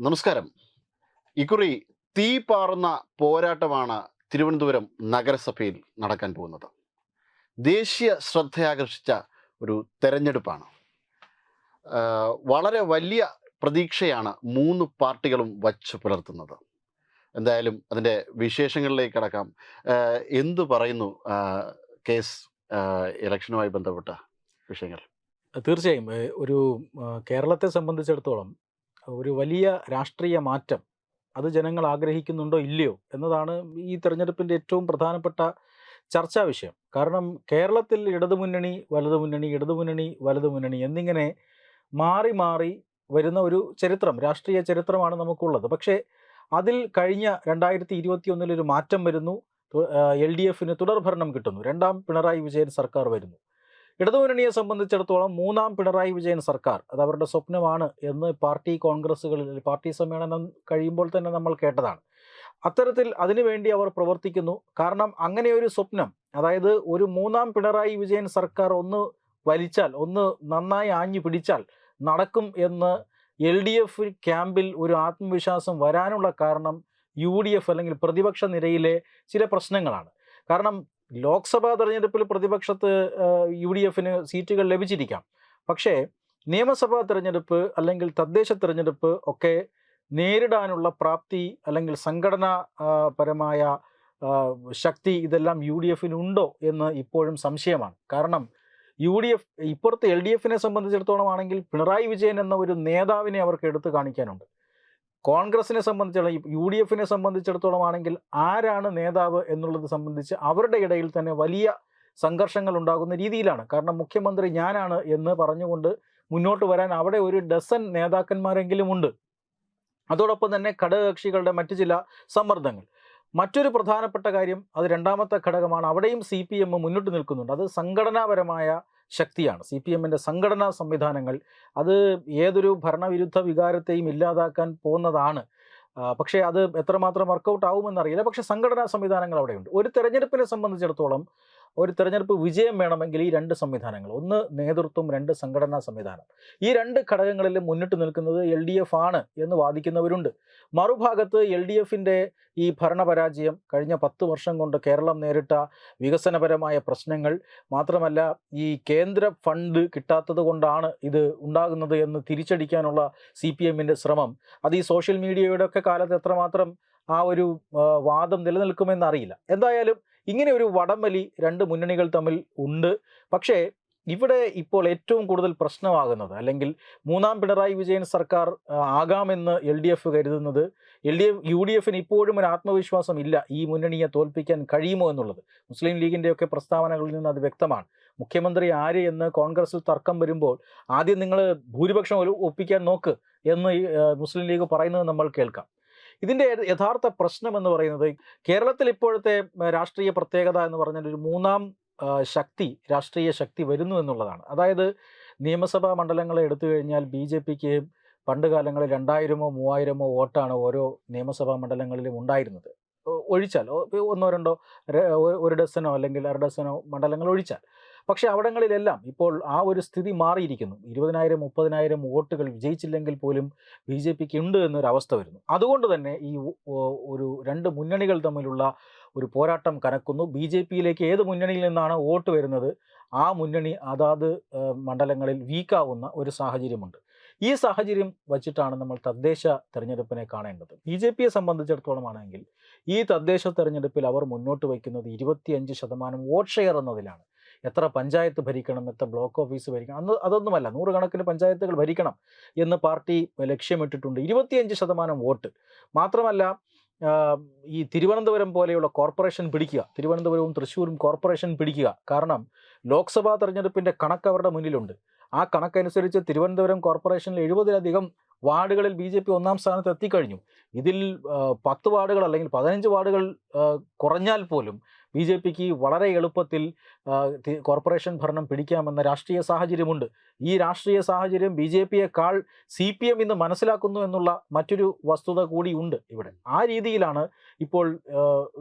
നമസ്കാരം. ഇക്കുറി തീ പാറുന്ന പോരാട്ടമാണ് തിരുവനന്തപുരം നഗരസഭയിൽ നടക്കാൻ പോകുന്നത്. ദേശീയ ശ്രദ്ധയാകർഷിച്ച ഒരു തെരഞ്ഞെടുപ്പാണ്. വളരെ വലിയ പ്രതീക്ഷയാണ് മൂന്ന് പാർട്ടികളും വച്ച് പുലർത്തുന്നത്. എന്തായാലും അതിന്റെ വിശേഷങ്ങളിലേക്ക് കടക്കാം. എന്ത് പറയുന്നു കേസ് ഇലക്ഷനുമായി ബന്ധപ്പെട്ട വിഷയങ്ങൾ? തീർച്ചയായും. ഒരു കേരളത്തെ സംബന്ധിച്ചിടത്തോളം ഒരു വലിയ രാഷ്ട്രീയ മാറ്റം അത് ജനങ്ങൾ ആഗ്രഹിക്കുന്നുണ്ടോ ഇല്ലയോ എന്നതാണ് ഈ തെരഞ്ഞെടുപ്പിന്റെ ഏറ്റവും പ്രധാനപ്പെട്ട ചർച്ചാ വിഷയം. കാരണം കേരളത്തിൽ ഇടതുമുന്നണി വലതുമുന്നണി ഇടതുമുന്നണി വലതുമുന്നണി എന്നിങ്ങനെ മാറി മാറി വരുന്ന ഒരു ചരിത്രം രാഷ്ട്രീയ ചരിത്രമാണ് നമുക്കുള്ളത്. പക്ഷേ അതിൽ കഴിഞ്ഞ രണ്ടായിരത്തി ഇരുപത്തി ഒന്നിലൊരു മാറ്റം വരുന്നു എൽ ഡി എഫിന് തുടർഭരണം കിട്ടുന്നു. രണ്ടാം പിണറായി വിജയൻ സർക്കാർ വരുന്നു. ഇടതുമുന്നണിയെ സംബന്ധിച്ചിടത്തോളം മൂന്നാം പിണറായി വിജയൻ സർക്കാർ അത് അവരുടെ സ്വപ്നമാണ് എന്ന് പാർട്ടി കോൺഗ്രസ്സുകളിൽ പാർട്ടി സമ്മേളനം കഴിയുമ്പോൾ തന്നെ നമ്മൾ കേട്ടതാണ്. അത്തരത്തിൽ അതിനുവേണ്ടി അവർ പ്രവർത്തിക്കുന്നു. കാരണം അങ്ങനെ ഒരു സ്വപ്നം അതായത് ഒരു മൂന്നാം പിണറായി വിജയൻ സർക്കാർ ഒന്ന് വലിച്ചാൽ ഒന്ന് നന്നായി ആഞ്ഞു പിടിച്ചാൽ നടക്കും എന്ന് എൽ ഡി എഫ് ക്യാമ്പിൽ ഒരു ആത്മവിശ്വാസം വരാനുള്ള കാരണം യു ഡി എഫ് അല്ലെങ്കിൽ പ്രതിപക്ഷ നിരയിലെ ചില പ്രശ്നങ്ങളാണ്. കാരണം ലോക്സഭാ തെരഞ്ഞെടുപ്പിൽ പ്രതിപക്ഷത്ത് യു ഡി എഫിന് സീറ്റുകൾ ലഭിച്ചിരിക്കാം. പക്ഷേ നിയമസഭാ തിരഞ്ഞെടുപ്പ് അല്ലെങ്കിൽ തദ്ദേശ തിരഞ്ഞെടുപ്പ് ഒക്കെ നേരിടാനുള്ള പ്രാപ്തി അല്ലെങ്കിൽ സംഘടനാ പരമായ ശക്തി ഇതെല്ലാം യു ഡി എഫിനുണ്ടോ എന്ന് ഇപ്പോഴും സംശയമാണ്. കാരണം യു ഡി എഫ് ഇപ്പുറത്ത് എൽ ഡി എഫിനെ സംബന്ധിച്ചിടത്തോളം ആണെങ്കിൽ പിണറായി വിജയൻ എന്ന ഒരു നേതാവിനെ അവർക്ക് എടുത്തു കാണിക്കാനുണ്ട്. കോൺഗ്രസിനെ സംബന്ധിച്ചിടത്തോളം യു ഡി എഫിനെ സംബന്ധിച്ചിടത്തോളം ആണെങ്കിൽ ആരാണ് നേതാവ് എന്നുള്ളത് സംബന്ധിച്ച് അവരുടെ ഇടയിൽ തന്നെ വലിയ സംഘർഷങ്ങൾ ഉണ്ടാകുന്ന രീതിയിലാണ്. കാരണം മുഖ്യമന്ത്രി ഞാനാണ് എന്ന് പറഞ്ഞുകൊണ്ട് മുന്നോട്ട് വരാൻ അവിടെ ഒരു ഡസൻ നേതാക്കന്മാരെങ്കിലും ഉണ്ട്. അതോടൊപ്പം തന്നെ ഘടകകക്ഷികളുടെ മറ്റു ചില സമ്മർദ്ദങ്ങൾ. മറ്റൊരു പ്രധാനപ്പെട്ട കാര്യം അത് രണ്ടാമത്തെ ഘടകമാണ്. അവിടെയും സി പി എം മുന്നോട്ട് നിൽക്കുന്നുണ്ട്. അത് സംഘടനാപരമായ ശക്തിയാണ്. സി പി എമ്മിന്റെ സംഘടനാ സംവിധാനങ്ങൾ അത് ഏതൊരു ഭരണവിരുദ്ധ വികാരത്തെയും ഇല്ലാതാക്കാൻ പോകുന്നതാണ്. പക്ഷേ അത് എത്രമാത്രം വർക്കൗട്ട് ആവുമെന്നറിയില്ല പക്ഷേ സംഘടനാ സംവിധാനങ്ങൾ അവിടെയുണ്ട്. ഒരു തെരഞ്ഞെടുപ്പിനെ സംബന്ധിച്ചിടത്തോളം ഒരു തെരഞ്ഞെടുപ്പ് വിജയം വേണമെങ്കിൽ ഈ രണ്ട് സംവിധാനങ്ങൾ ഒന്ന് നേതൃത്വം രണ്ട് സംഘടനാ സംവിധാനം. ഈ രണ്ട് ഘടകങ്ങളിൽ മുന്നിട്ട് നിൽക്കുന്നത് എൽ ഡി എഫ് ആണ് എന്ന് വാദിക്കുന്നവരുണ്ട്. മറുഭാഗത്ത് എൽ ഡി എഫിന്റെ ഈ ഭരണപരാജയം കഴിഞ്ഞ പത്ത് വർഷം കൊണ്ട് കേരളം നേരിട്ട വികസനപരമായ പ്രശ്നങ്ങൾ മാത്രമല്ല ഈ കേന്ദ്ര ഫണ്ട് കിട്ടാത്തത് കൊണ്ടാണ് ഇത് ഉണ്ടാകുന്നത് എന്ന് തിരിച്ചടിക്കാനുള്ള സി പി എമ്മിന്റെ ശ്രമം. അത് ഈ സോഷ്യൽ മീഡിയയുടെ ഒക്കെ കാലത്ത് എത്രമാത്രം ആ ഒരു വാദം നിലനിൽക്കുമെന്നറിയില്ല. എന്തായാലും ഇങ്ങനെ ഒരു വടംവലി രണ്ട് മുന്നണികൾ തമ്മിൽ ഉണ്ട്. പക്ഷേ ഇവിടെ ഇപ്പോൾ ഏറ്റവും കൂടുതൽ പ്രശ്നമാകുന്നത് അല്ലെങ്കിൽ മൂന്നാം പിണറായി വിജയൻ സർക്കാർ ആകാമെന്ന് എൽ ഡി എഫ് കരുതുന്നത് L D F U D എഫിന് ഇപ്പോഴും ഒരു ആത്മവിശ്വാസം ഇല്ല ഈ മുന്നണിയെ തോൽപ്പിക്കാൻ കഴിയുമോ എന്നുള്ളത്. മുസ്ലിം ലീഗിന്റെയൊക്കെ പ്രസ്താവനകളിൽ നിന്ന് അത് വ്യക്തമാണ്. മുഖ്യമന്ത്രി ആര് എന്ന് കോൺഗ്രസിൽ തർക്കം വരുമ്പോൾ ആദ്യം നിങ്ങൾ ഭൂരിപക്ഷം ഒപ്പിക്കാൻ നോക്ക് എന്ന് മുസ്ലിം ലീഗ് പറയുന്നത് നമ്മൾ കേൾക്കാം. ഇതിന്റെ യഥാർത്ഥ പ്രശ്നം എന്ന് പറയുന്നത് കേരളത്തിൽ ഇപ്പോഴത്തെ രാഷ്ട്രീയ പ്രത്യേകത എന്ന് പറഞ്ഞാൽ ഒരു മൂന്നാം ശക്തി രാഷ്ട്രീയ ശക്തി വരുന്നു എന്നുള്ളതാണ്. അതായത് നിയമസഭാ മണ്ഡലങ്ങളെ എടുത്തു കഴിഞ്ഞാൽ ബി ജെ പിക്ക് പണ്ട് കാലങ്ങളിൽ രണ്ടായിരമോ മൂവായിരമോ വോട്ടാണ് ഓരോ നിയമസഭാ മണ്ഡലങ്ങളിലും ഉണ്ടായിരുന്നത്. ഒഴിച്ചാൽ ഒന്നോ രണ്ടോ ഒരു ഡസനോ അല്ലെങ്കിൽ അര ഡസനോ മണ്ഡലങ്ങൾ ഒഴിച്ചാൽ. പക്ഷേ അവിടങ്ങളിലെല്ലാം ഇപ്പോൾ ആ ഒരു സ്ഥിതി മാറിയിരിക്കുന്നു. ഇരുപതിനായിരം മുപ്പതിനായിരം വോട്ടുകൾ വിജയിച്ചില്ലെങ്കിൽ പോലും ബി ജെ പിക്ക് ഉണ്ട് എന്നൊരു അവസ്ഥ വരുന്നു. അതുകൊണ്ട് തന്നെ ഈ ഒരു രണ്ട് മുന്നണികൾ തമ്മിലുള്ള ഒരു പോരാട്ടം കനക്കുന്നു. ബി ജെ പിയിലേക്ക് ഏത് മുന്നണിയിൽ നിന്നാണ് വോട്ട് വരുന്നത്? ആ മുന്നണി അതാത് മണ്ഡലങ്ങളിൽ വീക്കാവുന്ന ഒരു സാഹചര്യമുണ്ട്. ഈ സാഹചര്യം വച്ചിട്ടാണ് നമ്മൾ തദ്ദേശ തെരഞ്ഞെടുപ്പിനെ കാണേണ്ടത്. ബി ജെ പിയെ സംബന്ധിച്ചിടത്തോളം ആണെങ്കിൽ ഈ തദ്ദേശ തെരഞ്ഞെടുപ്പിൽ അവർ മുന്നോട്ട് വയ്ക്കുന്നത് ഇരുപത്തിയഞ്ച് ശതമാനം വോട്ട് ഷെയർ എന്നതിലാണ്. എത്ര പഞ്ചായത്ത് ഭരിക്കണം എത്ര ബ്ലോക്ക് ഓഫീസ് ഭരിക്കണം അന്ന് അതൊന്നുമല്ല നൂറുകണക്കിന് പഞ്ചായത്തുകൾ ഭരിക്കണം എന്ന് പാർട്ടി ലക്ഷ്യമിട്ടിട്ടുണ്ട്. ഇരുപത്തിയഞ്ച് ശതമാനം വോട്ട്. മാത്രമല്ല ഈ തിരുവനന്തപുരം പോലെയുള്ള കോർപ്പറേഷൻ പിടിക്കുക തിരുവനന്തപുരവും തൃശ്ശൂരും കോർപ്പറേഷൻ പിടിക്കുക. കാരണം ലോക്സഭാ തെരഞ്ഞെടുപ്പിന്റെ കണക്ക് അവരുടെ മുന്നിലുണ്ട്. ആ കണക്കനുസരിച്ച് തിരുവനന്തപുരം കോർപ്പറേഷനിൽ എഴുപതിലധികം വാർഡുകളിൽ ബി ജെ പി ഒന്നാം സ്ഥാനത്ത് എത്തിക്കഴിഞ്ഞു. ഇതിൽ പത്ത് വാർഡുകൾ അല്ലെങ്കിൽ പതിനഞ്ച് വാർഡുകൾ കുറഞ്ഞാൽ പോലും ബി ജെ പിക്ക് വളരെ എളുപ്പത്തിൽ കോർപ്പറേഷൻ ഭരണം പിടിക്കാമെന്ന രാഷ്ട്രീയ സാഹചര്യമുണ്ട്. ഈ രാഷ്ട്രീയ സാഹചര്യം ബി ജെ പിയെക്കാൾ സി പി എം ഇന്ന് മനസ്സിലാക്കുന്നു എന്നുള്ള മറ്റൊരു വസ്തുത കൂടി ഉണ്ട് ഇവിടെ. ആ രീതിയിലാണ് ഇപ്പോൾ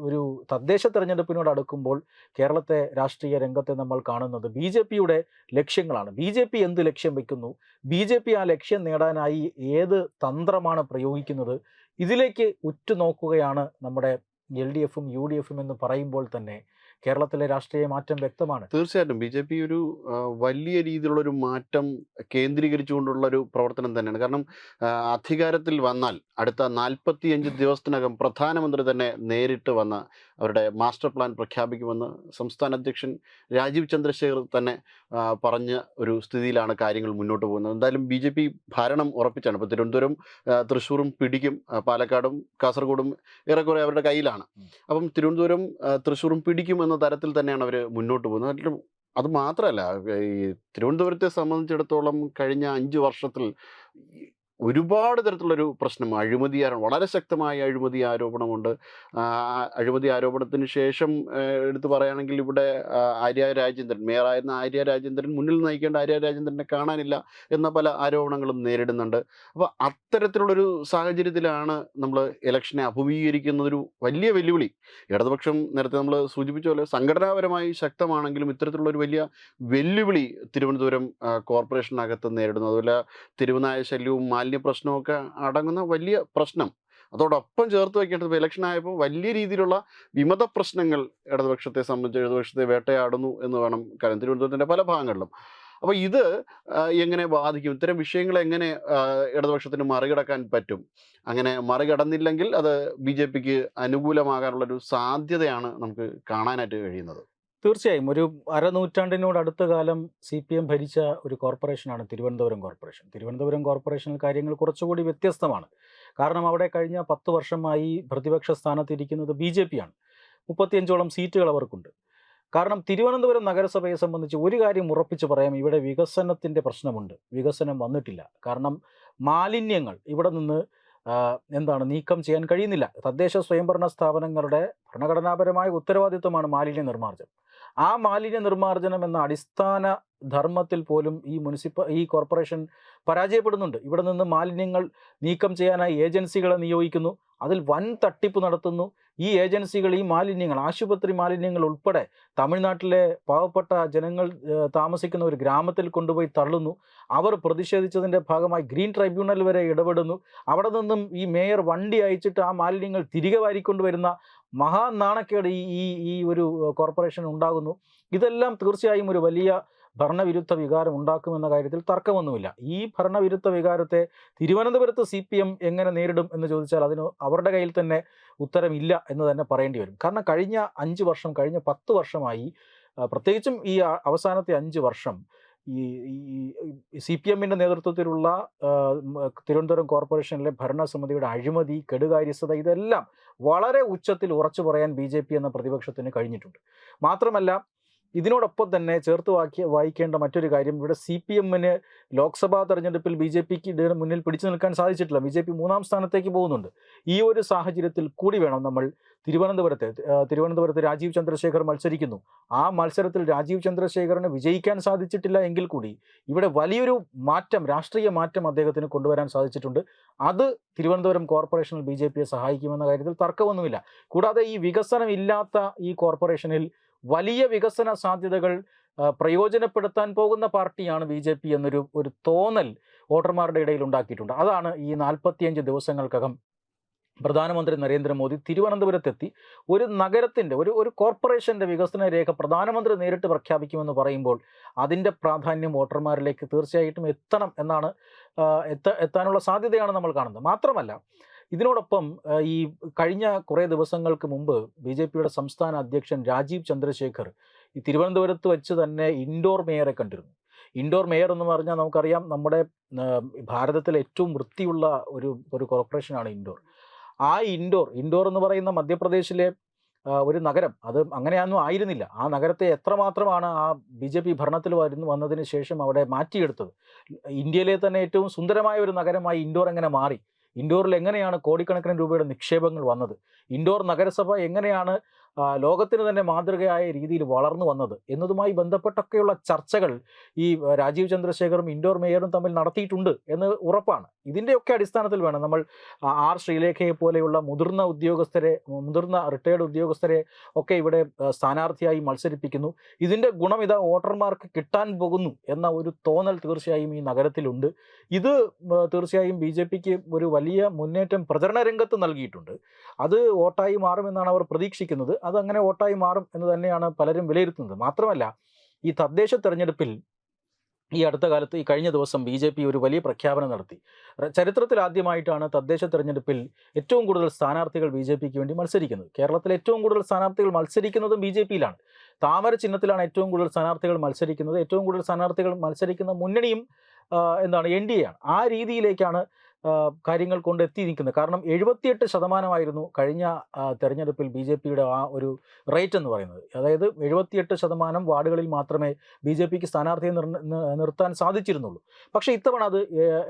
ഒരു തദ്ദേശ തെരഞ്ഞെടുപ്പിനോട് അടുക്കുമ്പോൾ കേരളത്തെ രാഷ്ട്രീയ രംഗത്തെ നമ്മൾ കാണുന്നത് ബി ജെ പിയുടെ ലക്ഷ്യങ്ങളാണ്. ബി ജെ പി എന്ത് ലക്ഷ്യം വെക്കുന്നു? ബി ജെ പി ആ ലക്ഷ്യം നേടാനായി ഏത് തന്ത്രമാണ് പ്രയോഗിക്കുന്നത്? ഇതിലേക്ക് ഉറ്റുനോക്കുകയാണ് നമ്മുടെ എൽ ഡി എഫും യു ഡി എഫും എന്ന് പറയുമ്പോൾ തന്നെ കേരളത്തിലെ രാഷ്ട്രീയ മാറ്റം വ്യക്തമാണ്. തീർച്ചയായിട്ടും. ബി ജെ പി ഒരു വലിയ രീതിയിലുള്ള ഒരു മാറ്റം കേന്ദ്രീകരിച്ചുകൊണ്ടുള്ള ഒരു പ്രവർത്തനം തന്നെയാണ്. കാരണം അധികാരത്തിൽ വന്നാൽ അടുത്ത നാൽപ്പത്തിയഞ്ച് ദിവസത്തിനകം പ്രധാനമന്ത്രി തന്നെ നേരിട്ട് വന്ന് അവരുടെ മാസ്റ്റർ പ്ലാൻ പ്രഖ്യാപിക്കുമെന്ന് സംസ്ഥാന അധ്യക്ഷൻ രാജീവ് ചന്ദ്രശേഖർ തന്നെ പറഞ്ഞ ഒരു സ്ഥിതിയിലാണ് കാര്യങ്ങൾ മുന്നോട്ട് പോകുന്നത്. എന്തായാലും ബി ജെ പി ഭരണം ഉറപ്പിച്ചാണ്. ഇപ്പോൾ തിരുവനന്തപുരം തൃശ്ശൂരും പിടിക്കും പാലക്കാടും കാസർഗോഡും ഏറെക്കുറെ അവരുടെ കയ്യിലാണ്. അപ്പം തിരുവനന്തപുരം തൃശ്ശൂരും പിടിക്കും എന്ന തരത്തിൽ തന്നെയാണ് അവർ മുന്നോട്ട് പോകുന്നത്. അത് മാത്രമല്ല ഈ തിരുവനന്തപുരത്തെ സംബന്ധിച്ചിടത്തോളം കഴിഞ്ഞ അഞ്ച് വർഷത്തിൽ ഒരുപാട് തരത്തിലുള്ളൊരു പ്രശ്നം. അഴിമതി ആരോപണം വളരെ ശക്തമായ അഴിമതി ആരോപണമുണ്ട്. അഴിമതി ആരോപണത്തിന് ശേഷം എടുത്തു പറയുകയാണെങ്കിൽ ഇവിടെ ആര്യ രാജേന്ദ്രൻ മേയറായിരുന്ന ആര്യ രാജേന്ദ്രൻ മുന്നിൽ നയിക്കേണ്ട ആര്യ രാജേന്ദ്രനെ കാണാനില്ല എന്ന പല ആരോപണങ്ങളും നേരിടുന്നുണ്ട്. അപ്പോൾ അത്തരത്തിലുള്ളൊരു സാഹചര്യത്തിലാണ് നമ്മൾ ഇലക്ഷനെ അഭിമുഖീകരിക്കുന്നതൊരു വലിയ വെല്ലുവിളി. ഇടതുപക്ഷം നേരത്തെ നമ്മൾ സൂചിപ്പിച്ച പോലെ സംഘടനാപരമായി ശക്തമാണെങ്കിലും ഇത്തരത്തിലുള്ളൊരു വലിയ വെല്ലുവിളി തിരുവനന്തപുരം കോർപ്പറേഷനകത്ത് നേരിടുന്നു. അതുപോലെ തിരുവനായ ശല്യവും മാലിന്യ പ്രശ്നവും പ്രശ്നമൊക്കെ അടങ്ങുന്ന വലിയ പ്രശ്നം. അതോടൊപ്പം ചേർത്ത് വയ്ക്കേണ്ടത് ഇലക്ഷൻ ആയപ്പോൾ വലിയ രീതിയിലുള്ള വിമത പ്രശ്നങ്ങൾ ഇടതുപക്ഷത്തെ സംബന്ധിച്ച് ഇടതുപക്ഷത്തെ വേട്ടയാടുന്നു എന്ന് വേണം കാര്യം. തിരുവനന്തപുരത്തിന്റെ പല ഭാഗങ്ങളിലും. അപ്പോൾ ഇത് എങ്ങനെ ബാധിക്കും? ഇത്തരം വിഷയങ്ങൾ എങ്ങനെ ഇടതുപക്ഷത്തിന് മറികടക്കാൻ പറ്റും? അങ്ങനെ മറികടന്നില്ലെങ്കിൽ അത് ബി ജെ പിക്ക് അനുകൂലമാകാനുള്ളൊരു സാധ്യതയാണ് നമുക്ക് കാണാനായിട്ട് കഴിയുന്നത്. തീർച്ചയായും. ഒരു അരനൂറ്റാണ്ടിനോട് അടുത്ത കാലം സി പി എം ഭരിച്ച ഒരു കോർപ്പറേഷനാണ് തിരുവനന്തപുരം കോർപ്പറേഷൻ. തിരുവനന്തപുരം കോർപ്പറേഷനിൽ കാര്യങ്ങൾ കുറച്ചുകൂടി വ്യത്യസ്തമാണ്. കാരണം അവിടെ കഴിഞ്ഞ പത്ത് വർഷമായി പ്രതിപക്ഷ സ്ഥാനത്തിരിക്കുന്നത് ബി ജെ പി ആണ് മുപ്പത്തിയഞ്ചോളം സീറ്റുകൾ അവർക്കുണ്ട്. കാരണം തിരുവനന്തപുരം നഗരസഭയെ സംബന്ധിച്ച് ഒരു കാര്യം ഉറപ്പിച്ച് പറയാം. ഇവിടെ വികസനത്തിന്റെ പ്രശ്നമുണ്ട്. വികസനം വന്നിട്ടില്ല. കാരണം മാലിന്യങ്ങൾ ഇവിടെ നിന്ന് എന്താണ് നീക്കം ചെയ്യാൻ കഴിയുന്നില്ല. തദ്ദേശ സ്വയംഭരണ സ്ഥാപനങ്ങളുടെ ഭരണഘടനാപരമായ ഉത്തരവാദിത്വമാണ് മാലിന്യ നിർമ്മാർജനം. ആ മാലിന്യ നിർമ്മാർജനം എന്ന അടിസ്ഥാന ധർമ്മത്തിൽ പോലും ഈ മുനിസിപ്പ ഈ കോർപ്പറേഷൻ പരാജയപ്പെടുന്നുണ്ട്. ഇവിടെ നിന്ന് മാലിന്യങ്ങൾ നീക്കം ചെയ്യാനായി ഏജൻസികളെ നിയോഗിക്കുന്നു. അതിൽ വൻ തട്ടിപ്പ് നടത്തുന്നു. ഈ ഏജൻസികൾ ഈ മാലിന്യങ്ങൾ ആശുപത്രി മാലിന്യങ്ങൾ ഉൾപ്പെടെ തമിഴ്നാട്ടിലെ പാവപ്പെട്ട ജനങ്ങൾ താമസിക്കുന്ന ഒരു ഗ്രാമത്തിൽ കൊണ്ടുപോയി തള്ളുന്നു. അവർ പ്രതിഷേധിച്ചതിന്റെ ഭാഗമായി ഗ്രീൻ ട്രൈബ്യൂണൽ വരെ ഇടപെടുന്നു. അവിടെ നിന്നും ഈ മേയർ വണ്ടി അയച്ചിട്ട് ആ മാലിന്യങ്ങൾ തിരികെ വാരിക്കൊണ്ടുവരുന്ന മഹാ നാണക്കേട് ഈ ഈ ഈ ഒരു കോർപ്പറേഷൻ ഉണ്ടാകുന്നു. ഇതെല്ലാം തീർച്ചയായും ഒരു വലിയ ഭരണവിരുദ്ധ വികാരം ഉണ്ടാക്കുമെന്ന കാര്യത്തിൽ തർക്കമൊന്നുമില്ല. ഈ ഭരണവിരുദ്ധ വികാരത്തെ തിരുവനന്തപുരത്ത് സി പി എം എങ്ങനെ നേരിടും എന്ന് ചോദിച്ചാൽ അതിന് അവരുടെ കയ്യിൽ തന്നെ ഉത്തരമില്ല എന്ന് തന്നെ പറയേണ്ടി വരും. കാരണം കഴിഞ്ഞ അഞ്ച് വർഷം കഴിഞ്ഞ പത്ത് വർഷമായി പ്രത്യേകിച്ചും ഈ അവസാനത്തെ അഞ്ച് വർഷം ഈ സി പി എമ്മിന്റെ നേതൃത്വത്തിലുള്ള തിരുവനന്തപുരം കോർപ്പറേഷനിലെ ഭരണസമിതിയുടെ അഴിമതി കെടുകാര്യസ്ഥത ഇതെല്ലാം വളരെ ഉച്ചത്തിൽ ഉറച്ചു പറയാൻ ബി ജെ പി എന്ന പ്രതിപക്ഷത്തിന് കഴിഞ്ഞിട്ടുണ്ട്. മാത്രമല്ല ഇതിനോടൊപ്പം തന്നെ ചേർത്ത് വാക്കി വായിക്കേണ്ട മറ്റൊരു കാര്യം ഇവിടെ സി പി എമ്മിന് ലോക്സഭാ തെരഞ്ഞെടുപ്പിൽ ബി ജെ പിക്ക് മുന്നിൽ പിടിച്ചു നിൽക്കാൻ സാധിച്ചിട്ടില്ല. ബി ജെ പി മൂന്നാം സ്ഥാനത്തേക്ക് പോകുന്നുണ്ട്. ഈ ഒരു സാഹചര്യത്തിൽ കൂടി വേണം നമ്മൾ തിരുവനന്തപുരത്തെ തിരുവനന്തപുരത്ത് രാജീവ് ചന്ദ്രശേഖർ മത്സരിക്കുന്നു. ആ മത്സരത്തിൽ രാജീവ് ചന്ദ്രശേഖറിന് വിജയിക്കാൻ സാധിച്ചിട്ടില്ല എങ്കിൽ കൂടി ഇവിടെ വലിയൊരു മാറ്റം രാഷ്ട്രീയ മാറ്റം അദ്ദേഹത്തിന് കൊണ്ടുവരാൻ സാധിച്ചിട്ടുണ്ട്. അത് തിരുവനന്തപുരം കോർപ്പറേഷനിൽ ബി സഹായിക്കുമെന്ന കാര്യത്തിൽ തർക്കമൊന്നുമില്ല. കൂടാതെ ഈ വികസനം ഇല്ലാത്ത ഈ കോർപ്പറേഷനിൽ വലിയ വികസന സാധ്യതകൾ പ്രയോജനപ്പെടുത്താൻ പോകുന്ന പാർട്ടിയാണ് ബി ജെ പി എന്നൊരു ഒരു തോന്നൽ വോട്ടർമാരുടെ ഇടയിൽ ഉണ്ടാക്കിയിട്ടുണ്ട്. അതാണ് ഈ നാൽപ്പത്തിയഞ്ച് ദിവസങ്ങൾക്കകം പ്രധാനമന്ത്രി നരേന്ദ്രമോദി തിരുവനന്തപുരത്തെത്തി. ഒരു നഗരത്തിന്റെ ഒരു ഒരു കോർപ്പറേഷന്റെ വികസന രേഖ പ്രധാനമന്ത്രി നേരിട്ട് പ്രഖ്യാപിക്കുമെന്ന് പറയുമ്പോൾ അതിന്റെ പ്രാധാന്യം വോട്ടർമാരിലേക്ക് തീർച്ചയായിട്ടും എത്തണം എന്നാണ് എത്ത എത്താനുള്ള സാധ്യതയാണ് നമ്മൾ കാണുന്നത്. മാത്രമല്ല ഇതിനോടൊപ്പം ഈ കഴിഞ്ഞ കുറേ ദിവസങ്ങൾക്ക് മുമ്പ് ബി ജെ പിയുടെ സംസ്ഥാന അധ്യക്ഷൻ രാജീവ് ചന്ദ്രശേഖർ ഈ തിരുവനന്തപുരത്ത് വെച്ച് തന്നെ ഇൻഡോർ മേയറെ കണ്ടിരുന്നു. ഇൻഡോർ മേയർ എന്ന് പറഞ്ഞാൽ നമുക്കറിയാം നമ്മുടെ ഭാരതത്തിലെ ഏറ്റവും വൃത്തിയുള്ള ഒരു ഒരു കോർപ്പറേഷനാണ് ഇൻഡോർ. ആ ഇൻഡോർ ഇൻഡോർ എന്ന് പറയുന്ന മധ്യപ്രദേശിലെ ഒരു നഗരം അത് അങ്ങനെയൊന്നും ആയിരുന്നില്ല. ആ നഗരത്തെ എത്രമാത്രമാണ് ആ ബി ജെ പി ഭരണത്തിൽ വരുന്നു വന്നതിന് ശേഷം അവിടെ മാറ്റിയെടുത്തത്. ഇന്ത്യയിലെ തന്നെ ഏറ്റവും സുന്ദരമായ ഒരു നഗരമായി ഇൻഡോർ എങ്ങനെ മാറി? ഇൻഡോറിൽ എങ്ങനെയാണ് കോടിക്കണക്കിന് രൂപയുടെ നിക്ഷേപങ്ങൾ വന്നത്? ഇൻഡോർ നഗരസഭ എങ്ങനെയാണ് ലോകത്തിന് തന്നെ മാതൃകയായ രീതിയിൽ വളർന്നു വന്നത്. എന്നതുമായി ബന്ധപ്പെട്ടൊക്കെയുള്ള ചർച്ചകൾ ഈ രാജീവ് ചന്ദ്രശേഖറും ഇൻഡോർ മേയറും തമ്മിൽ നടത്തിയിട്ടുണ്ട് എന്ന് ഉറപ്പാണ്. ഇതിന്റെയൊക്കെ അടിസ്ഥാനത്തിൽ വേണം നമ്മൾ ആർ ശ്രീലേഖയെ പോലെയുള്ള മുതിർന്ന ഉദ്യോഗസ്ഥരെ മുതിർന്ന റിട്ടയർഡ് ഉദ്യോഗസ്ഥരെ ഒക്കെ ഇവിടെ സ്ഥാനാർത്ഥിയായി മത്സരിപ്പിക്കുന്നു. ഇതിന്റെ ഗുണം ഇതാ വോട്ടർമാർക്ക് കിട്ടാൻ പോകുന്നു എന്ന ഒരു തോന്നൽ തീർച്ചയായും ഈ നഗരത്തിലുണ്ട്. ഇത് തീർച്ചയായും ബി ജെ പിക്ക് ഒരു വലിയ മുന്നേറ്റം പ്രചരണ രംഗത്ത് നൽകിയിട്ടുണ്ട്. അത് വോട്ടായി മാറുമെന്നാണ് അവർ പ്രതീക്ഷിക്കുന്നത്. അത് അങ്ങനെ വോട്ടായി മാറും എന്ന് തന്നെയാണ് പലരും വിലയിരുത്തുന്നത്. മാത്രമല്ല ഈ തദ്ദേശ തെരഞ്ഞെടുപ്പിൽ ഈ അടുത്ത കാലത്ത് ഈ കഴിഞ്ഞ ദിവസം ബി ജെ പി ഒരു വലിയ പ്രഖ്യാപനം നടത്തി. ചരിത്രത്തിൽ ആദ്യമായിട്ടാണ് തദ്ദേശ തെരഞ്ഞെടുപ്പിൽ ഏറ്റവും കൂടുതൽ സ്ഥാനാർത്ഥികൾ ബി ജെ പിക്ക് വേണ്ടി മത്സരിക്കുന്നത്. കേരളത്തിൽ ഏറ്റവും കൂടുതൽ സ്ഥാനാർത്ഥികൾ മത്സരിക്കുന്നതും ബി ജെ പിയിലാണ്. താമര ചിഹ്നത്തിലാണ് ഏറ്റവും കൂടുതൽ സ്ഥാനാർത്ഥികൾ മത്സരിക്കുന്നത്. ഏറ്റവും കൂടുതൽ സ്ഥാനാർത്ഥികൾ മത്സരിക്കുന്ന മുന്നണിയും എന്താണ് എൻ ഡി എ ആണ് ആ രീതിയിലേക്കാണ് കാര്യങ്ങൾ കൊണ്ട് എത്തി നിൽക്കുന്നത്. കാരണം എഴുപത്തിയെട്ട് ശതമാനമായിരുന്നു കഴിഞ്ഞ തെരഞ്ഞെടുപ്പിൽ ബി ജെ പിയുടെ ആ ഒരു റേറ്റ് എന്ന് പറയുന്നത്. അതായത് എഴുപത്തിയെട്ട് ശതമാനം വാർഡുകളിൽ മാത്രമേ ബി ജെ പിക്ക് സ്ഥാനാർത്ഥിയെ നിർ നിർത്താൻ സാധിച്ചിരുന്നുള്ളൂ. പക്ഷേ ഇത്തവണ അത്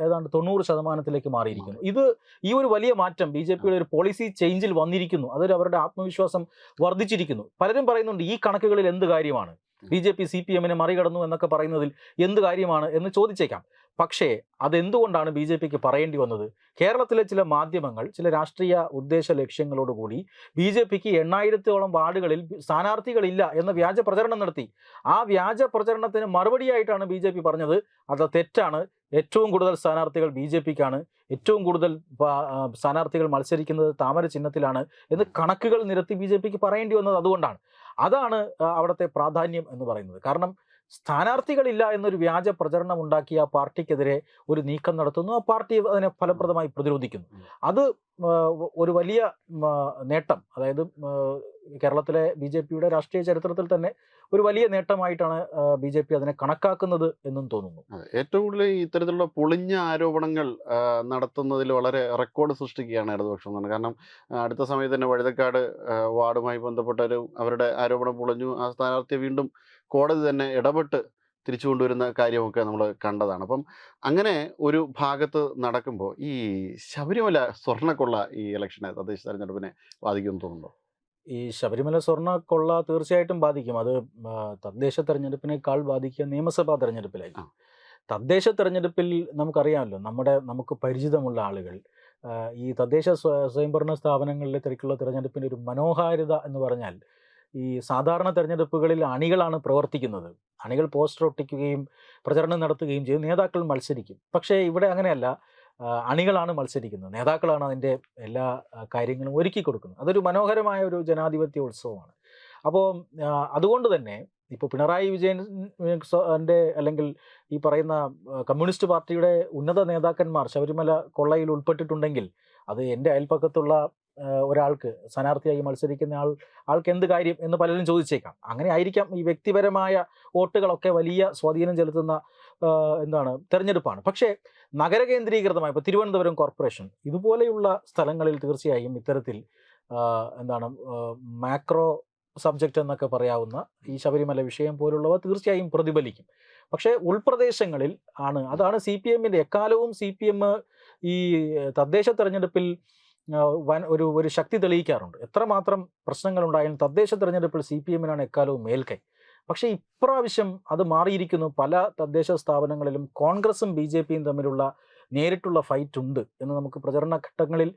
ഏതാണ്ട് തൊണ്ണൂറ് ശതമാനത്തിലേക്ക് മാറിയിരിക്കുന്നു. ഇത് ഈ ഒരു വലിയ മാറ്റം ബി ജെ പിയുടെ ഒരു പോളിസി ചേഞ്ചിൽ വന്നിരിക്കുന്നു. അതൊരു അവരുടെ ആത്മവിശ്വാസം വർദ്ധിച്ചിരിക്കുന്നു. പലരും പറയുന്നുണ്ട് ഈ കണക്കുകളിൽ എന്ത് കാര്യമാണ്? B J P C P എമ്മിനെ മറികടന്നു എന്നൊക്കെ പറയുന്നതിൽ എന്ത് കാര്യമാണ് എന്ന് ചോദിച്ചേക്കാം. പക്ഷേ അതെന്തുകൊണ്ടാണ് ബി ജെ പിക്ക് പറയേണ്ടി വന്നത്? കേരളത്തിലെ ചില മാധ്യമങ്ങൾ ചില രാഷ്ട്രീയ ഉദ്ദേശ ലക്ഷ്യങ്ങളോടുകൂടി ബി ജെ പിക്ക് എണ്ണായിരത്തോളം വാർഡുകളിൽ സ്ഥാനാർത്ഥികളില്ല എന്ന വ്യാജ പ്രചരണം നടത്തി. ആ വ്യാജ പ്രചരണത്തിന് മറുപടിയായിട്ടാണ് ബി ജെ പി പറഞ്ഞത്. അത് തെറ്റാണ്. ഏറ്റവും കൂടുതൽ സ്ഥാനാർത്ഥികൾ ബി ജെ പിക്കാണ്. ഏറ്റവും കൂടുതൽ സ്ഥാനാർത്ഥികൾ മത്സരിക്കുന്നത് താമര ചിഹ്നത്തിലാണ് എന്ന് കണക്കുകൾ നിരത്തി ബി ജെ പിക്ക് പറയേണ്ടി വന്നത് അതുകൊണ്ടാണ്. അതാണ് അവിടുത്തെ പ്രാധാന്യം എന്ന് പറയുന്നത്. കാരണം സ്ഥാനാർത്ഥികളില്ല എന്നൊരു വ്യാജ പ്രചരണം ഉണ്ടാക്കിയ ആ പാർട്ടിക്കെതിരെ ഒരു നീക്കം നടത്തുന്നു. ആ പാർട്ടി അതിനെ ഫലപ്രദമായി പ്രതിരോധിക്കുന്നു. അത് ഒരു വലിയ നേട്ടം അതായത് കേരളത്തിലെ ബി ജെ പിയുടെ രാഷ്ട്രീയ ചരിത്രത്തിൽ തന്നെ ഒരു വലിയ നേട്ടമായിട്ടാണ് ബി ജെ പി അതിനെ കണക്കാക്കുന്നത് എന്നും തോന്നുന്നു. ഏറ്റവും കൂടുതൽ ഇത്തരത്തിലുള്ള പൊളിഞ്ഞ ആരോപണങ്ങൾ നടത്തുന്നതിൽ വളരെ റെക്കോർഡ് സൃഷ്ടിക്കുകയാണ് ഇടതുപക്ഷം എന്നാണ്. കാരണം അടുത്ത സമയത്ത് തന്നെ വഴുതക്കാട് വാർഡുമായി ബന്ധപ്പെട്ട ഒരു അവരുടെ ആരോപണം പൊളിഞ്ഞു. ആ സ്ഥാനാർത്ഥിയെ വീണ്ടും കോടതി തന്നെ ഇടപെട്ട് തിരിച്ചു കൊണ്ടുവരുന്ന കാര്യമൊക്കെ നമ്മൾ കണ്ടതാണ്. അപ്പം അങ്ങനെ ഒരു ഭാഗത്ത് നടക്കുമ്പോൾ ഈ ശബരിമല സ്വർണക്കൊള്ള ഈ ഇലക്ഷനെ തദ്ദേശ തെരഞ്ഞെടുപ്പിനെ ബാധിക്കുമെന്ന് തോന്നുന്നുണ്ടോ? ഈ ശബരിമല സ്വർണ കൊള്ള തീർച്ചയായിട്ടും ബാധിക്കും. അത് തദ്ദേശ തെരഞ്ഞെടുപ്പിനേക്കാൾ ബാധിക്കുക നിയമസഭാ തെരഞ്ഞെടുപ്പിലായിരിക്കും. തദ്ദേശ തെരഞ്ഞെടുപ്പിൽ നമുക്കറിയാമല്ലോ നമ്മുടെ നമുക്ക് പരിചിതമുള്ള ആളുകൾ. ഈ തദ്ദേശ സ്വ- സ്വയംഭരണ സ്ഥാപനങ്ങളിലെ തിരക്കുള്ള തെരഞ്ഞെടുപ്പിന്റെ ഒരു മനോഹാരിത എന്ന് പറഞ്ഞാൽ ഈ സാധാരണ തെരഞ്ഞെടുപ്പുകളിൽ അണികളാണ് പ്രവർത്തിക്കുന്നത്. അണികൾ പോസ്റ്റർ ഒട്ടിക്കുകയും പ്രചരണം നടത്തുകയും ചെയ്യും. നേതാക്കൾ മത്സരിക്കും. പക്ഷേ ഇവിടെ അങ്ങനെയല്ല. അണികളാണ് മത്സരിക്കുന്നത്. നേതാക്കളാണ് അതിന്റെ എല്ലാ കാര്യങ്ങളും ഒരുക്കി കൊടുക്കുന്നത്. അതൊരു മനോഹരമായ ഒരു ജനാധിപത്യ ഉത്സവമാണ്. അപ്പോൾ അതുകൊണ്ട് തന്നെ ഇപ്പോൾ പിണറായി വിജയൻ എന്റെ അല്ലെങ്കിൽ ഈ പറയുന്ന കമ്മ്യൂണിസ്റ്റ് പാർട്ടിയുടെ ഉന്നത നേതാക്കന്മാർ ശബരിമല കൊള്ളയിൽ ഉൾപ്പെട്ടിട്ടുണ്ടെങ്കിൽ അത് എന്റെ അയൽപ്പക്കത്തുള്ള ഒരാൾക്ക് സ്ഥാനാർത്ഥിയായി മത്സരിക്കുന്ന ആൾ ആൾക്ക് എന്ത് കാര്യം എന്ന് പലരും ചോദിച്ചേക്കാം. അങ്ങനെ ആയിരിക്കാം ഈ വ്യക്തിപരമായ വോട്ടുകളൊക്കെ വലിയ സ്വാധീനം ചെലുത്തുന്ന എന്താണ് തെരഞ്ഞെടുപ്പാണ്. പക്ഷേ നഗര കേന്ദ്രീകൃതമായ ഇപ്പോൾ തിരുവനന്തപുരം കോർപ്പറേഷൻ ഇതുപോലെയുള്ള സ്ഥലങ്ങളിൽ തീർച്ചയായും ഇത്തരത്തിൽ എന്താണ് മാക്രോ സബ്ജക്റ്റ് എന്നൊക്കെ പറയാവുന്ന ഈ ശബരിമല വിഷയം പോലുള്ളവ തീർച്ചയായും പ്രതിഫലിക്കും. പക്ഷേ ഉൾപ്രദേശങ്ങളിൽ ആണ്. അതാണ് സി പി എമ്മിന്റെ എക്കാലവും സി പി എം ഈ തദ്ദേശ തെരഞ്ഞെടുപ്പിൽ വൻ ഒരു ഒരു ശക്തി തെളിയിക്കാറുണ്ട്. എത്രമാത്രം പ്രശ്നങ്ങൾ ഉണ്ടായാലും തദ്ദേശ തെരഞ്ഞെടുപ്പിൽ സി പി എമ്മിനാണ് എക്കാലവും മേൽക്കൈ. പക്ഷേ ഇപ്രാവശ്യം അത് മാറിയിരിക്കുന്നു. പല തദ്ദേശ സ്ഥാപനങ്ങളിലും കോൺഗ്രസും ബി ജെ പിയും തമ്മിലുള്ള നേരിട്ടുള്ള ഫൈറ്റ് ഉണ്ട് എന്ന് നമുക്ക് പ്രചരണ ഘട്ടങ്ങളിൽ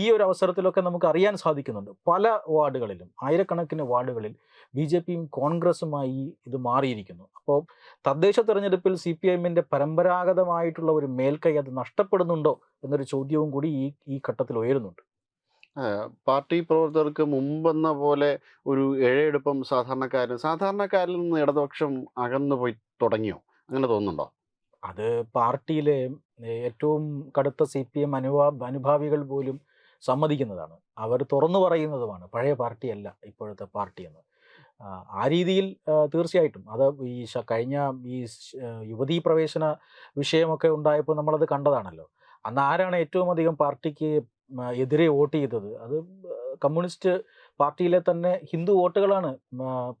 ഈ ഒരു അവസരത്തിലൊക്കെ നമുക്ക് അറിയാൻ സാധിക്കുന്നുണ്ട്. പല വാർഡുകളിലും ആയിരക്കണക്കിന് വാർഡുകളിൽ ബി ജെ പിയും കോൺഗ്രസുമായി ഇത് മാറിയിരിക്കുന്നു. അപ്പോൾ തദ്ദേശ തെരഞ്ഞെടുപ്പിൽ സി പി എമ്മിന്റെ പരമ്പരാഗതമായിട്ടുള്ള ഒരു മേൽക്കൈ അത് നഷ്ടപ്പെടുന്നുണ്ടോ എന്നൊരു ചോദ്യവും കൂടി ഈ ഈ ഘട്ടത്തിൽ ഉയരുന്നുണ്ട്. പാർട്ടി പ്രവർത്തകർക്ക് മുമ്പെന്ന പോലെ ഒരു ഇഴയെടുപ്പം സാധാരണക്കാരൻ സാധാരണക്കാരിൽ നിന്ന് ഇടതുപക്ഷം അകന്നു പോയി തുടങ്ങിയോ? അങ്ങനെ തോന്നുന്നുണ്ടോ? അത് പാർട്ടിയിലെ ഏറ്റവും കടുത്ത സി പി എം അനുഭാ അനുഭാവികൾ പോലും സമ്മതിക്കുന്നതാണ്. അവർ തുറന്നു പറയുന്നതുമാണ് പഴയ പാർട്ടിയല്ല ഇപ്പോഴത്തെ പാർട്ടി എന്ന് ആ, രീതിയിൽ തീർച്ചയായിട്ടും. അത് ഈ കഴിഞ്ഞ ഈ യുവതീ പ്രവേശന വിഷയമൊക്കെ ഉണ്ടായപ്പോൾ നമ്മളത് കണ്ടതാണല്ലോ. അന്ന് ആരാണ് ഏറ്റവും അധികം പാർട്ടിക്ക് എതിരെ വോട്ട് ചെയ്തത്? അത് കമ്മ്യൂണിസ്റ്റ് പാർട്ടിയിലെ തന്നെ ഹിന്ദു വോട്ടുകളാണ്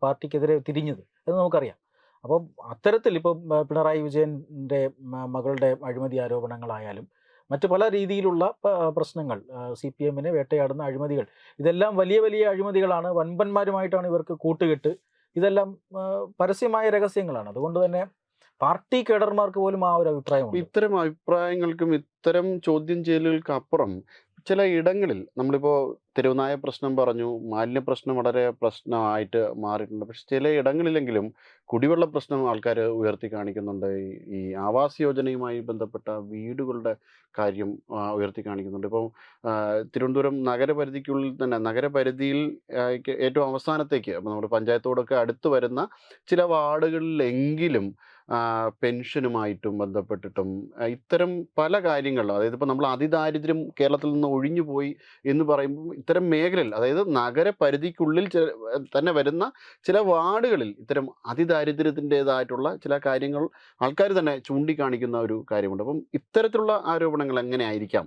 പാർട്ടിക്കെതിരെ തിരിഞ്ഞത് എന്ന് നമുക്കറിയാം. അപ്പം അത്തരത്തിൽ ഇപ്പം പിണറായി വിജയന്റെ മകളുടെ അഴിമതി ആരോപണങ്ങളായാലും മറ്റു പല രീതിയിലുള്ള പ്രശ്നങ്ങൾ സി പി എമ്മിനെ വേട്ടയാടുന്ന അഴിമതികൾ ഇതെല്ലാം വലിയ വലിയ അഴിമതികളാണ്. വൻപന്മാരുമായിട്ടാണ് ഇവർക്ക് കൂട്ടുകെട്ട്. ഇതെല്ലാം പരസ്യമായ രഹസ്യങ്ങളാണ്. അതുകൊണ്ട് തന്നെ പാർട്ടി കേഡർമാർക്ക് പോലും ആ ഒരു അഭിപ്രായം ഇത്തരം അഭിപ്രായങ്ങൾക്കും ഇത്തരം ചോദ്യം ചെയ്യലുകൾക്ക് അപ്പുറം ചില ഇടങ്ങളിൽ നമ്മളിപ്പോൾ തെരുവുനായ പ്രശ്നം പറഞ്ഞു മാലിന്യ പ്രശ്നം വളരെ പ്രശ്നമായിട്ട് മാറിയിട്ടുണ്ട്. പക്ഷെ ചില ഇടങ്ങളിലെങ്കിലും കുടിവെള്ള പ്രശ്നം ആൾക്കാർ ഉയർത്തി കാണിക്കുന്നുണ്ട്. ഈ- ആവാസ് യോജനയുമായി ബന്ധപ്പെട്ട വീടുകളുടെ കാര്യം ഉയർത്തി കാണിക്കുന്നുണ്ട്. ഇപ്പോൾ തിരുവനന്തപുരം നഗരപരിധിക്കുള്ളിൽ തന്നെ നഗരപരിധിയിൽ ഏറ്റവും അവസാനത്തേക്ക് നമ്മുടെ പഞ്ചായത്തോടൊക്കെ അടുത്ത് വരുന്ന ചില വാർഡുകളിലെങ്കിലും പെൻഷനുമായിട്ടും ബന്ധപ്പെട്ടിട്ടും ഇത്തരം പല കാര്യങ്ങളിലും അതായത് ഇപ്പോൾ നമ്മൾ അതിദാരിദ്ര്യം കേരളത്തിൽ നിന്ന് ഒഴിഞ്ഞു പോയി എന്ന് പറയുമ്പോൾ ഇത്തരം മേഖലയിൽ അതായത് നഗരപരിധിക്കുള്ളിൽ പരിധിക്കുള്ളിൽ തന്നെ വരുന്ന ചില വാർഡുകളിൽ ഇത്തരം അതിദാരിദ്ര്യത്തിന്റെതായിട്ടുള്ള ചില കാര്യങ്ങൾ ആൾക്കാർ തന്നെ ചൂണ്ടിക്കാണിക്കുന്ന ഒരു കാര്യമുണ്ട് അപ്പം ഇത്തരത്തിലുള്ള ആരോപണങ്ങൾ എങ്ങനെയായിരിക്കാം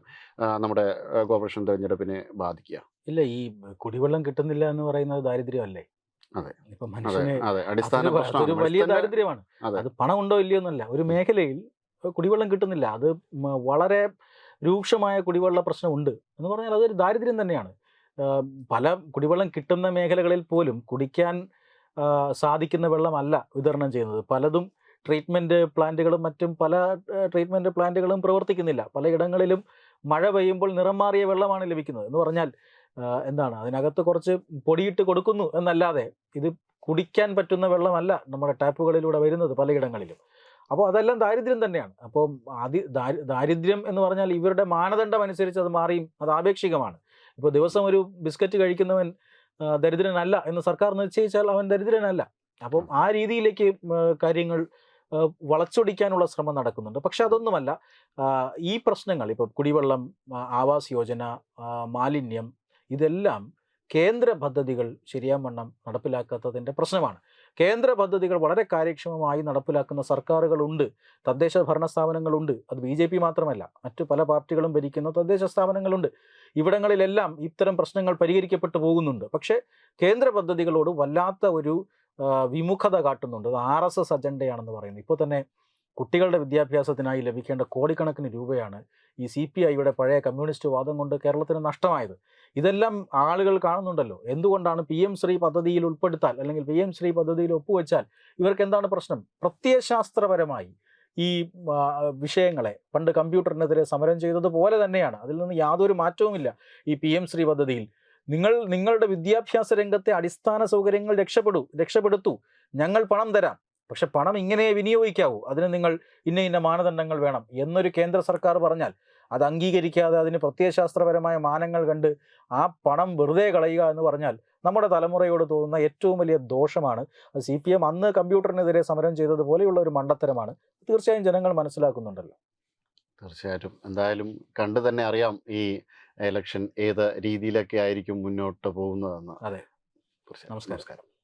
നമ്മുടെ കോർപ്പറേഷൻ തെരഞ്ഞെടുപ്പിനെ ബാധിക്കുക ഇല്ല ഈ കുടിവെള്ളം കിട്ടുന്നില്ല എന്ന് പറയുന്നത് ദാരിദ്ര്യമല്ലേ. ഇപ്പൊ മനുഷ്യന് അതൊരു വലിയ ദാരിദ്ര്യമാണ്. അത്. പണം ഉണ്ടോ ഇല്ലയോ എന്നല്ല. ഒരു മേഖലയിൽ കുടിവെള്ളം കിട്ടുന്നില്ല. അത് വളരെ രൂക്ഷമായ കുടിവെള്ള പ്രശ്നമുണ്ട് എന്ന് പറഞ്ഞാൽ അതൊരു ദാരിദ്ര്യം തന്നെയാണ്. പല കുടിവെള്ളം കിട്ടുന്ന മേഖലകളിൽ പോലും കുടിക്കാൻ സാധിക്കുന്ന വെള്ളമല്ല വിതരണം ചെയ്യുന്നത്. പലതും ട്രീറ്റ്മെന്റ് പ്ലാന്റുകളും മറ്റും പല ട്രീറ്റ്മെന്റ് പ്ലാന്റുകളും പ്രവർത്തിക്കുന്നില്ല. പലയിടങ്ങളിലും മഴ പെയ്യുമ്പോൾ നിറം മാറിയ വെള്ളമാണ് ലഭിക്കുന്നത് എന്ന് പറഞ്ഞാൽ എന്താണ്? അതിനകത്ത് കുറച്ച് പൊടിയിട്ട് കൊടുക്കുന്നു എന്നല്ലാതെ ഇത് കുടിക്കാൻ പറ്റുന്ന വെള്ളമല്ല നമ്മുടെ ടാപ്പുകളിലൂടെ വരുന്നത് പലയിടങ്ങളിലും. അപ്പോൾ അതെല്ലാം ദാരിദ്ര്യം തന്നെയാണ്. അപ്പോൾ ആദ്യ ദാരിദ്ര്യം എന്ന് പറഞ്ഞാൽ ഇവരുടെ മാനദണ്ഡം അനുസരിച്ച് അത് മാറിയും അത് ആപേക്ഷികമാണ്. ഇപ്പോൾ ദിവസം ഒരു ബിസ്ക്കറ്റ് കഴിക്കുന്നവൻ ദരിദ്രനല്ല എന്ന് സർക്കാർ നിശ്ചയിച്ചാൽ അവൻ ദരിദ്രനല്ല. അപ്പം ആ രീതിയിലേക്ക് കാര്യങ്ങൾ വളച്ചൊടിക്കാനുള്ള ശ്രമം നടക്കുന്നുണ്ട്. പക്ഷെ അതൊന്നുമല്ല. ഈ പ്രശ്നങ്ങൾ ഇപ്പോൾ കുടിവെള്ളം ആവാസ് യോജന മാലിന്യം ഇതെല്ലാം കേന്ദ്ര പദ്ധതികൾ ശരിയാവണ്ണം നടപ്പിലാക്കാത്തതിന്റെ പ്രശ്നമാണ്. കേന്ദ്ര പദ്ധതികൾ വളരെ കാര്യക്ഷമമായി നടപ്പിലാക്കുന്ന സർക്കാരുകളുണ്ട്. തദ്ദേശ ഭരണ സ്ഥാപനങ്ങളുണ്ട്. അത് ബി ജെ പി മാത്രമല്ല മറ്റു പല പാർട്ടികളും ഭരിക്കുന്ന തദ്ദേശ സ്ഥാപനങ്ങളുണ്ട്. ഇവിടങ്ങളിലെല്ലാം ഇത്തരം പ്രശ്നങ്ങൾ പരിഹരിക്കപ്പെട്ടു പോകുന്നുണ്ട്. പക്ഷേ കേന്ദ്ര പദ്ധതികളോട് വല്ലാത്ത ഒരു വിമുഖത കാട്ടുന്നുണ്ട്. അത് ആർ എസ് എസ് അജണ്ടയാണെന്ന് പറയുന്നത് ഇപ്പോൾ തന്നെ കുട്ടികളുടെ വിദ്യാഭ്യാസത്തിനായി ലഭിക്കേണ്ട കോടിക്കണക്കിന് രൂപയാണ് ഈ സി പി ഐയുടെ പഴയ കമ്മ്യൂണിസ്റ്റ് വാദം കൊണ്ട് കേരളത്തിന് നഷ്ടമായത്. ഇതെല്ലാം ആളുകൾ കാണുന്നുണ്ടല്ലോ. എന്തുകൊണ്ടാണ് പി എം ശ്രീ പദ്ധതിയിൽ ഉൾപ്പെടുത്താൽ അല്ലെങ്കിൽ പി എം ശ്രീ പദ്ധതിയിൽ ഒപ്പുവെച്ചാൽ ഇവർക്ക് എന്താണ് പ്രശ്നം? പ്രത്യയശാസ്ത്രപരമായി ഈ വിഷയങ്ങളെ പണ്ട് കമ്പ്യൂട്ടറിനെതിരെ സമരം ചെയ്തതുപോലെ തന്നെയാണ്. അതിൽ നിന്ന് യാതൊരു മാറ്റവുമില്ല ഈ പി എം ശ്രീ പദ്ധതിയിൽ. നിങ്ങൾ നിങ്ങളുടെ വിദ്യാഭ്യാസ രംഗത്തെ അടിസ്ഥാന സൗകര്യങ്ങൾ രക്ഷപ്പെടൂ രക്ഷപ്പെടുത്തൂ. ഞങ്ങൾ പണം തരാം. പക്ഷെ പണം ഇങ്ങനെ വിനിയോഗിക്കാവൂ. അതിന് നിങ്ങൾ ഇന്ന ഇന്ന മാനദണ്ഡങ്ങൾ വേണം എന്നൊരു കേന്ദ്ര സർക്കാർ പറഞ്ഞാൽ അത് അംഗീകരിക്കാതെ അതിന് പ്രത്യയശാസ്ത്രപരമായ മാനങ്ങൾ കണ്ട് ആ പണം വെറുതെ കളയുക എന്ന് പറഞ്ഞാൽ നമ്മുടെ തലമുറയോട് തോന്നുന്ന ഏറ്റവും വലിയ ദോഷമാണ്. അത് സി പി എം അന്ന് കമ്പ്യൂട്ടറിനെതിരെ സമരം ചെയ്തതുപോലെയുള്ള ഒരു മണ്ടത്തരമാണ്. തീർച്ചയായും ജനങ്ങൾ മനസ്സിലാക്കുന്നുണ്ടല്ലോ. തീർച്ചയായിട്ടും. എന്തായാലും കണ്ടു തന്നെ അറിയാം ഈ ഇലക്ഷൻ ഏത് രീതിയിലൊക്കെ ആയിരിക്കും മുന്നോട്ട് പോകുന്നതെന്ന്. അതെ. നമസ്കാരം. നമസ്കാരം.